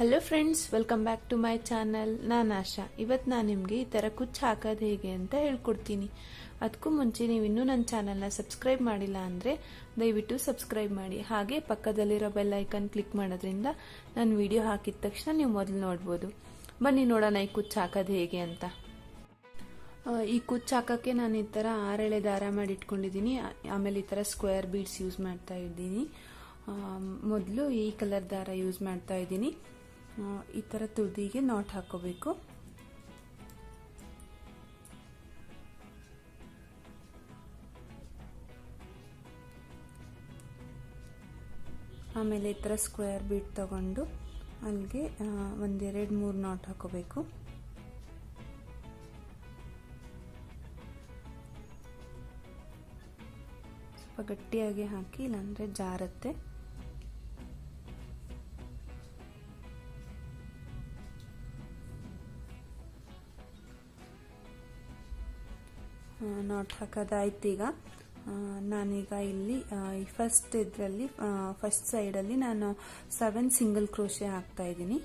Hello friends welcome back to my channel ನಾನು ಆಶಾ. ಇವತ್ತು ನಾನು ನಿಮಗೆ ಈ ಥರ ಕುಚ್ಚು ಹಾಕೋದು ಹೇಗೆ ಅಂತ ಹೇಳ್ಕೊಡ್ತೀನಿ. ಅದಕ್ಕೂ ಮುಂಚೆ ನೀವು ಇನ್ನೂ ನನ್ನ ಚಾನಲ್ನ ಸಬ್ಸ್ಕ್ರೈಬ್ ಮಾಡಿಲ್ಲ ಅಂದರೆ ದಯವಿಟ್ಟು ಸಬ್ಸ್ಕ್ರೈಬ್ ಮಾಡಿ. ಹಾಗೆ ಪಕ್ಕದಲ್ಲಿರೋ ಬೆಲ್ ಐಕನ್ ಕ್ಲಿಕ್ ಮಾಡೋದ್ರಿಂದ ನಾನು ವಿಡಿಯೋ ಹಾಕಿದ ತಕ್ಷಣ ನೀವು ಮೊದಲು ನೋಡ್ಬೋದು. ಬನ್ನಿ ನೋಡೋಣ ಈ ಕುಚ್ಚು ಹಾಕೋದು ಹೇಗೆ ಅಂತ. ಈ ಕುಚ್ಚು ಹಾಕೋಕ್ಕೆ ನಾನು ಈ ಥರ ಆರೆಳೆ ದಾರ ಮಾಡಿ ಇಟ್ಕೊಂಡಿದ್ದೀನಿ. ಆಮೇಲೆ ಈ ಥರ ಸ್ಕ್ವೇರ್ ಬೀಡ್ಸ್ ಯೂಸ್ ಮಾಡ್ತಾ ಇದ್ದೀನಿ. ಮೊದಲು ಈ ಕಲರ್ ದಾರ ಯೂಸ್ ಮಾಡ್ತಾ ಇದ್ದೀನಿ. ಈ ಥರ ತುದಿಗೆ ನಾಟ್ ಹಾಕೋಬೇಕು. ಆಮೇಲೆ ಈ ಥರ ಸ್ಕ್ವೇರ್ ಬೀಟ್ ತಗೊಂಡು ಅಲ್ಲಿಗೆ ಒಂದೆರಡು ಮೂರು ನಾಟ್ ಹಾಕೋಬೇಕು. ಸ್ವಲ್ಪ ಗಟ್ಟಿಯಾಗಿ ಹಾಕಿ ಇಲ್ಲಾಂದರೆ ಜಾರತ್ತೆ. ನಾಟ್ ಹಾಕೋದಾಯ್ತು ಈಗ ನಾನೀಗ ಇಲ್ಲಿ ಫಸ್ಟ್ ಇದರಲ್ಲಿ ಫಸ್ಟ್ ಸೈಡಲ್ಲಿ ನಾನು ಸೆವೆನ್ ಸಿಂಗಲ್ ಕ್ರೋಶೆ ಹಾಕ್ತಾ ಇದ್ದೀನಿ.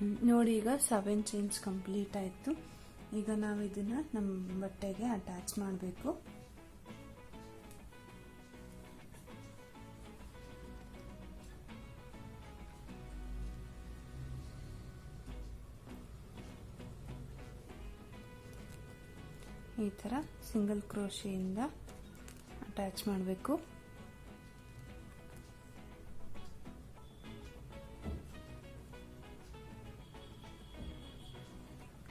ನೋಡಿ, ಈಗ ಸೆವೆನ್ ಚೈನ್ಸ್ ಕಂಪ್ಲೀಟ್ ಆಯಿತು. ಈಗ ನಾವು ಇದನ್ನು ನಮ್ಮ ಬಟ್ಟೆಗೆ ಅಟ್ಯಾಚ್ ಮಾಡಬೇಕು. ಈ ಥರ ಸಿಂಗಲ್ ಕ್ರೋಶಿಯಿಂದ ಅಟ್ಯಾಚ್ ಮಾಡಬೇಕು.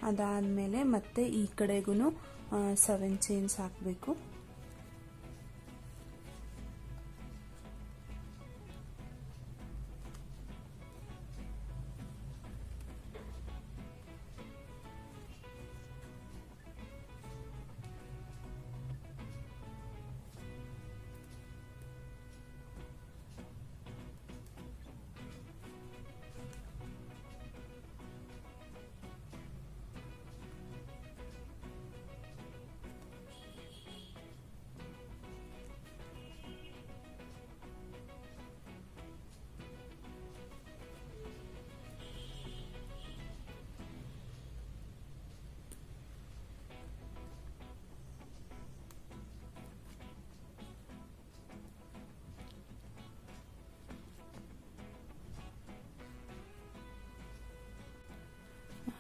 ಅದಾದಮೇಲೆ ಮತ್ತೆ ಈ ಕಡೆಗೂ ಸೆವೆನ್ ಚೈನ್ಸ್ ಹಾಕಬೇಕು.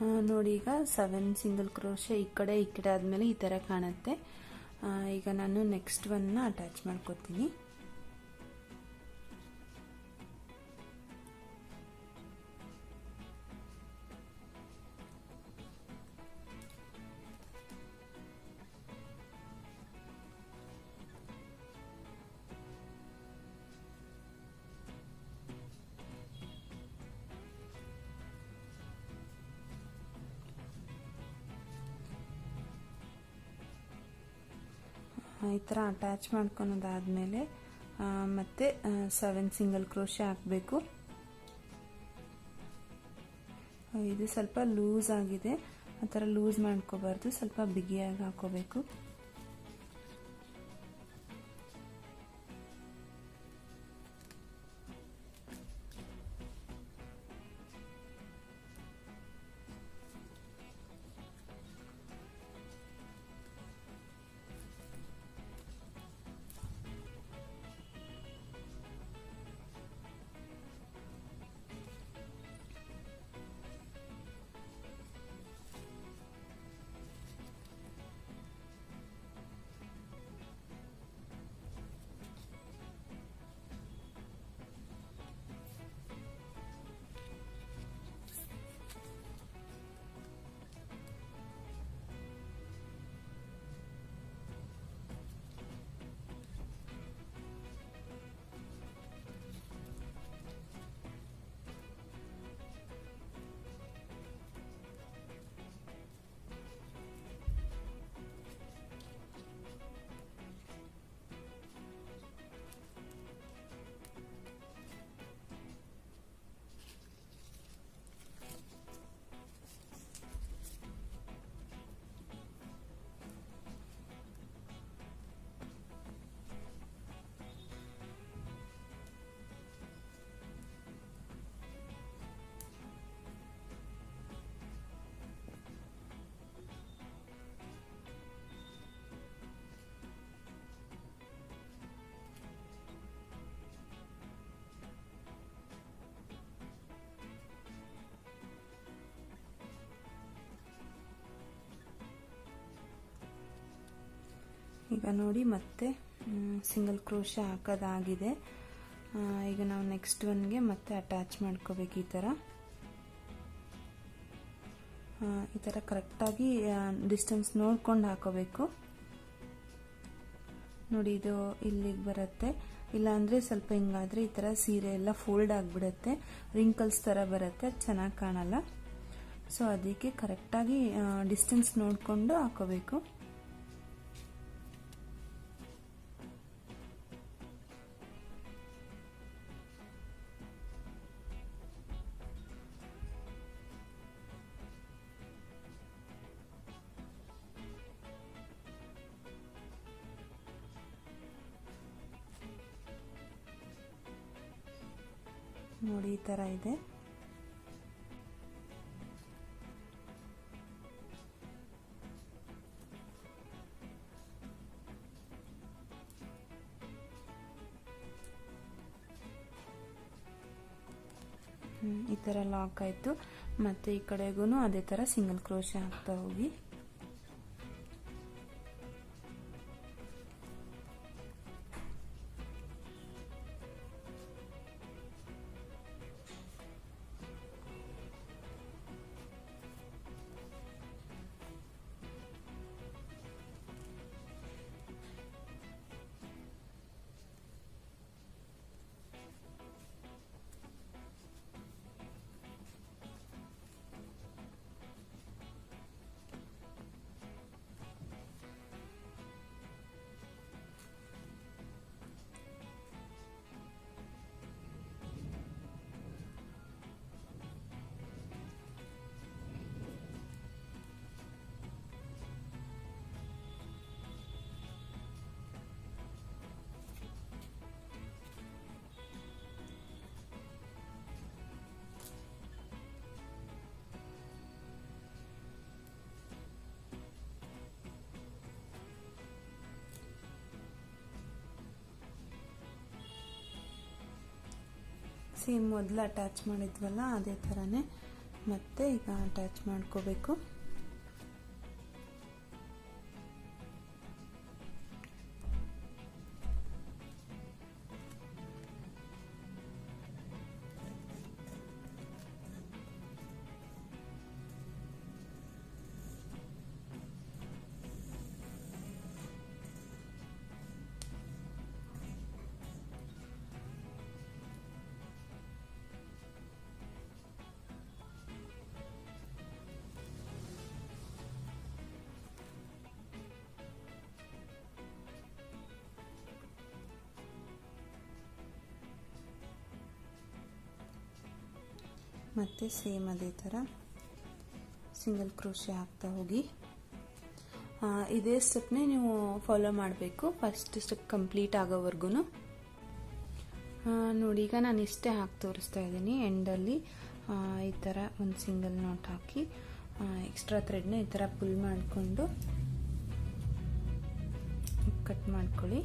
ನೋಡಿ, ಈಗ ಸೆವೆನ್ ಸಿಂಗಲ್ ಕ್ರೋಶೆ ಈ ಕಡೆ ಈ ಕಡೆ ಆದಮೇಲೆ ಈ ಥರ ಕಾಣುತ್ತೆ. ಈಗ ನಾನು ನೆಕ್ಸ್ಟ್ ಒನ್ನ ಅಟ್ಯಾಚ್ ಮಾಡ್ಕೋತೀನಿ. ಈ ಥರ ಅಟ್ಯಾಚ್ ಮಾಡ್ಕೊಳೋದಾದಮೇಲೆ ಮತ್ತೆ ಸೆವೆನ್ ಸಿಂಗಲ್ ಕ್ರೋಶೆ ಹಾಕಬೇಕು. ಇದು ಸ್ವಲ್ಪ ಲೂಸ್ ಆಗಿದೆ. ಆ ಥರ ಲೂಸ್ ಮಾಡ್ಕೋಬಾರ್ದು. ಸ್ವಲ್ಪ ಬಿಗಿಯಾಗಿ ಹಾಕೋಬೇಕು. ಈಗ ನೋಡಿ ಮತ್ತೆ ಸಿಂಗಲ್ ಕ್ರೋಶ ಹಾಕೋದಾಗಿದೆ. ಈಗ ನಾವು ನೆಕ್ಸ್ಟ್ ಒನ್ಗೆ ಮತ್ತೆ ಅಟ್ಯಾಚ್ ಮಾಡ್ಕೋಬೇಕು ಈ ಥರ ಈ ಥರ ಕರೆಕ್ಟಾಗಿ ಡಿಸ್ಟೆನ್ಸ್ ನೋಡ್ಕೊಂಡು ಹಾಕೋಬೇಕು. ನೋಡಿ ಇದು ಇಲ್ಲಿಗೆ ಬರುತ್ತೆ. ಇಲ್ಲಾಂದರೆ ಸ್ವಲ್ಪ ಹಿಂಗಾದರೆ ಈ ಥರ ಸೀರೆ ಎಲ್ಲ ಫೋಲ್ಡ್ ಆಗಿಬಿಡುತ್ತೆ. ರಿಂಕಲ್ಸ್ ಥರ ಬರುತ್ತೆ ಚೆನ್ನಾಗಿ ಕಾಣಲ್ಲ. ಸೊ ಅದಕ್ಕೆ ಕರೆಕ್ಟಾಗಿ ಡಿಸ್ಟೆನ್ಸ್ ನೋಡಿಕೊಂಡು ಹಾಕೋಬೇಕು. ಥರ ಇದೆ. ಈ ಥರ ಲಾಕ್ ಆಯಿತು. ಮತ್ತು ಈ ಕಡೆಗೂ ಅದೇ ಥರ ಸಿಂಗಲ್ ಕ್ರೋಶೆ ಹಾಕ್ತಾ ಹೋಗಿ. ಸೇಮ್ ಮೊದಲು ಅಟ್ಯಾಚ್ ಮಾಡಿದ್ವಲ್ಲ ಅದೇ ಥರನೇ ಮತ್ತೆ ಈಗ ಅಟ್ಯಾಚ್ ಮಾಡ್ಕೋಬೇಕು. ಮತ್ತು ಸೇಮ್ ಅದೇ ಥರ ಸಿಂಗಲ್ ಕ್ರೋಶೆ ಹಾಕ್ತಾ ಹೋಗಿ. ಇದೇ ಸ್ಟೆಪ್ನೇ ನೀವು ಫಾಲೋ ಮಾಡಬೇಕು ಫಸ್ಟ್ ಸ್ಟೆಪ್ ಕಂಪ್ಲೀಟ್ ಆಗೋವರೆಗೂ ನೋಡಿ, ಈಗ ನಾನು ಇಷ್ಟೇ ಹಾಕಿ ತೋರಿಸ್ತಾ ಇದ್ದೀನಿ ಎಂಡಲ್ಲಿ ಈ ಥರ ಒಂದು ಸಿಂಗಲ್ ನೋಟ್ ಹಾಕಿ ಎಕ್ಸ್ಟ್ರಾ ಥ್ರೆಡ್ನ ಈ ಥರ ಪುಲ್ ಮಾಡಿಕೊಂಡು ಕಟ್ ಮಾಡ್ಕೊಳ್ಳಿ.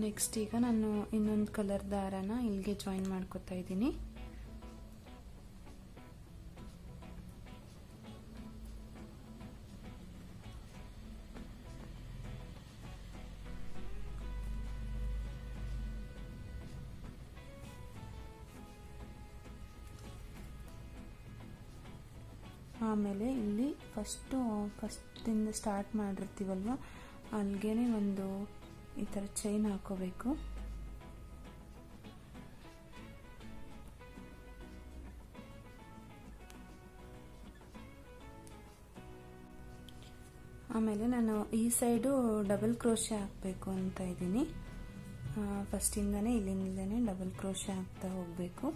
ನೆಕ್ಸ್ಟ್ ಈಗ ನಾನು ಇನ್ನೊಂದು ಕಲರ್ ದಾರನ ಇಲ್ಲಿಗೆ ಜಾಯಿನ್ ಮಾಡ್ಕೊತಾ ಇದ್ದೀನಿ. ಆಮೇಲೆ ಇಲ್ಲಿ ಫಸ್ಟು ಫಸ್ಟಿಂದ ಸ್ಟಾರ್ಟ್ ಮಾಡಿರ್ತೀವಲ್ವ? ಅಲ್ಲಿಗೆ ಒಂದು ಈ ಥರ ಚೈನ್ ಹಾಕೋಬೇಕು. ಆಮೇಲೆ ನಾನು ಈ ಸೈಡು ಡಬಲ್ ಕ್ರೋಶೆ ಹಾಕಬೇಕು ಅಂತ ಇದ್ದೀನಿ. ಫಸ್ಟಿಂದನೇ ಇಲ್ಲಿಂದಲೇ ಡಬಲ್ ಕ್ರೋಶೆ ಹಾಕ್ತಾ ಹೋಗಬೇಕು.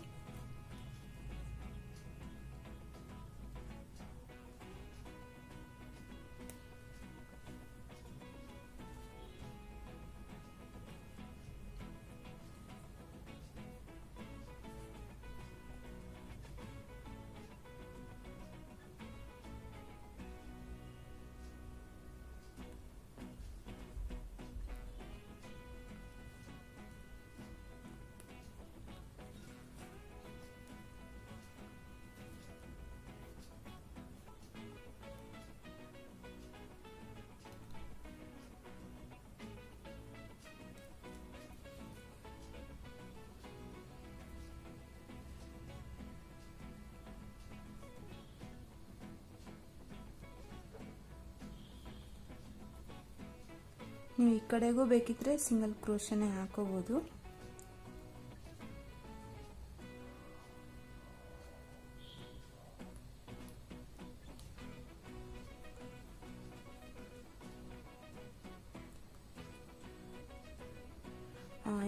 ನೀವು ಈ ಕಡೆಗೂ ಬೇಕಿದ್ರೆ ಸಿಂಗಲ್ ಕ್ರೋಶನೇ ಹಾಕೋಬಹುದು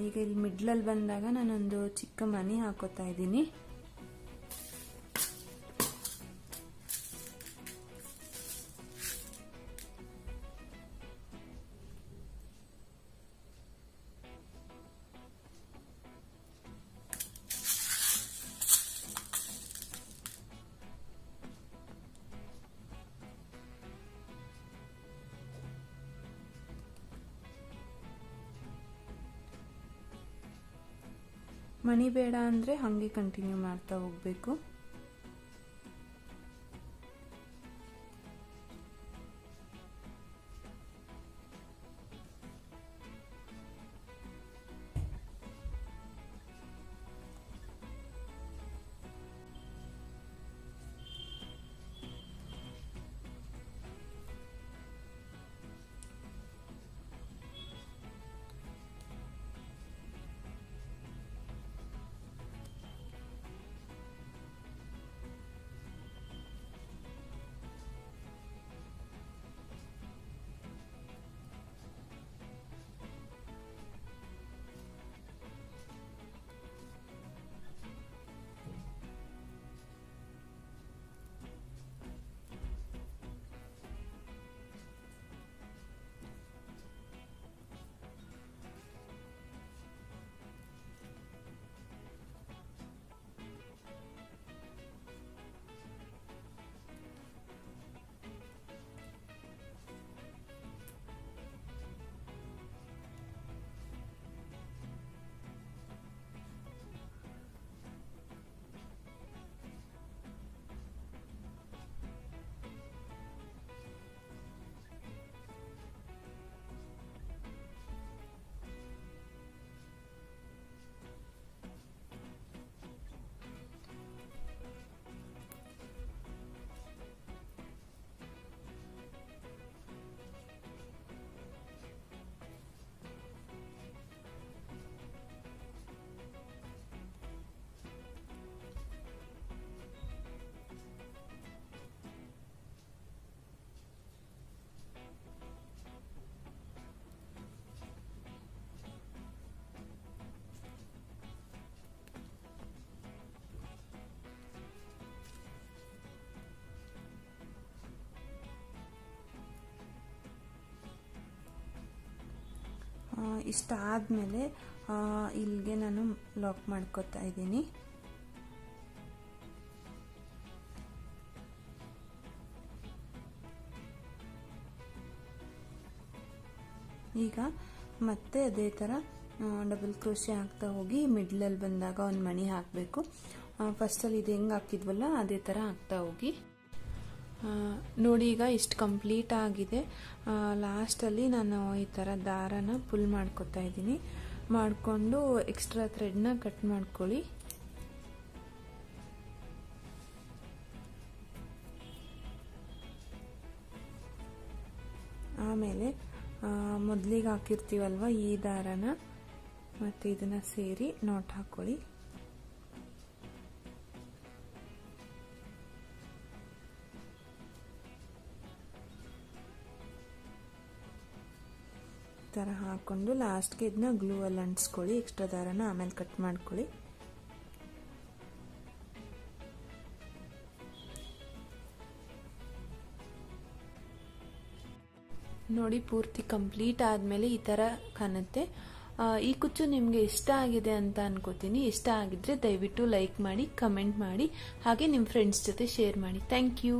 ಈಗ ಇಲ್ಲಿ ಮಿಡ್ಲಲ್ಲಿ ಬಂದಾಗ ನಾನೊಂದು ಚಿಕ್ಕ ಮನಿ ಹಾಕೋತಾ ಇದ್ದೀನಿ. ಮಣಿ ಬೇಡ ಅಂದರೆ ಹಾಗೆ ಕಂಟಿನ್ಯೂ ಮಾಡ್ತಾ ಹೋಗಬೇಕು. ಇಷ್ಟ ಆದಮೇಲೆ ಇಲ್ಲಿಗೆ ನಾನು ಲಾಕ್ ಮಾಡ್ಕೋತಾ ಇದ್ದೀನಿ. ಈಗ ಮತ್ತೆ ಅದೇ ಥರ ಡಬಲ್ ಕ್ರೋಶಿ ಹಾಕ್ತಾ ಹೋಗಿ ಮಿಡ್ಲಲ್ಲಿ ಬಂದಾಗ ಒಂದು ಮಣಿ ಹಾಕಬೇಕು. ಫಸ್ಟಲ್ಲಿ ಇದು ಹೆಂಗೆ ಹಾಕಿದ್ವಲ್ಲ, ಅದೇ ಥರ ಹಾಕ್ತಾ ಹೋಗಿ. ನೋಡಿ ಈಗ ಇಷ್ಟು ಕಂಪ್ಲೀಟ್ ಆಗಿದೆ. ಲಾಸ್ಟಲ್ಲಿ ನಾನು ಈ ಥರ ದಾರನ ಪುಲ್ ಮಾಡ್ಕೊತಾ ಇದ್ದೀನಿ. ಮಾಡಿಕೊಂಡು ಎಕ್ಸ್ಟ್ರಾ ಥ್ರೆಡ್ನ ಕಟ್ ಮಾಡ್ಕೊಳ್ಳಿ. ಆಮೇಲೆ ಮೊದಲಿಗೆ ಹಾಕಿರ್ತೀವಲ್ವ ಈ ದಾರನ? ಮತ್ತು ಇದನ್ನು ಸೇರಿ ನೋಟ್ ಹಾಕ್ಕೊಳ್ಳಿ ಥರ ಹಾಕ್ಕೊಂಡು ಲಾಸ್ಟ್ಗೆ ಇದನ್ನ ಗ್ಲೂ ಅಲ್ಲಿ ಅಂಟಿಸ್ಕೊಳ್ಳಿ ಎಕ್ಸ್ಟ್ರಾ ದಾರನ ಆಮೇಲೆ ಕಟ್ ಮಾಡ್ಕೊಳ್ಳಿ. ನೋಡಿ, ಪೂರ್ತಿ ಕಂಪ್ಲೀಟ್ ಆದಮೇಲೆ ಈ ಥರ ಕಾಣುತ್ತೆ. ಈ ಕುಚ್ಚು ನಿಮಗೆ ಇಷ್ಟ ಆಗಿದೆ ಅಂತ ಅನ್ಕೋತೀನಿ. ಇಷ್ಟ ಆಗಿದ್ರೆ ದಯವಿಟ್ಟು ಲೈಕ್ ಮಾಡಿ ಕಮೆಂಟ್ ಮಾಡಿ, ಹಾಗೆ ನಿಮ್ಮ ಫ್ರೆಂಡ್ಸ್ ಜೊತೆ ಶೇರ್ ಮಾಡಿ. Thank you